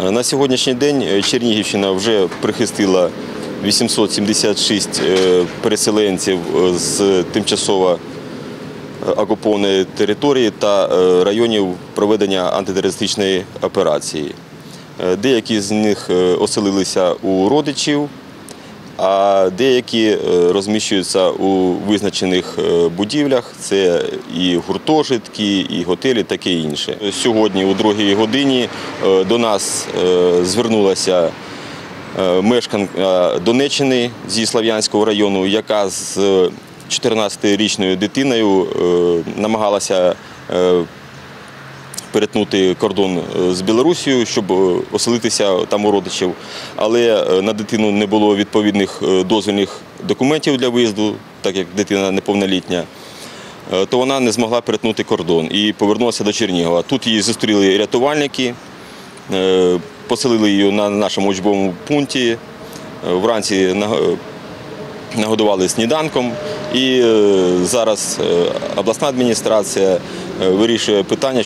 На сьогоднішній день е, Чернігівщина вже прихистила 876 е, переселенців е, з тимчасово е, окупованої території та е, районів проведення антитерористичної операції. Е, Деякі з них е, оселилися у родичів, а деякі е, розміщуються у визначених е, будівлях. Це і гуртожитки, і готелі, таке інше. Сьогодні, у другій годині, е, до нас звернулася мешканка Донеччини зі Слав'янського району, яка з 14-річною дитиною намагалася перетнути кордон е, з Білорусією, щоб е, оселитися там у родичів. Але е, на дитину не було відповідних дозвільних документів для виїзду, так як дитина неповнолітня. То вона не змогла перетнути кордон і повернулася до Чернігова. Тут її зустріли рятувальники, поселили її на нашому учбовому пункті. Вранці нагодували сніданком. І зараз обласна адміністрація вирішує питання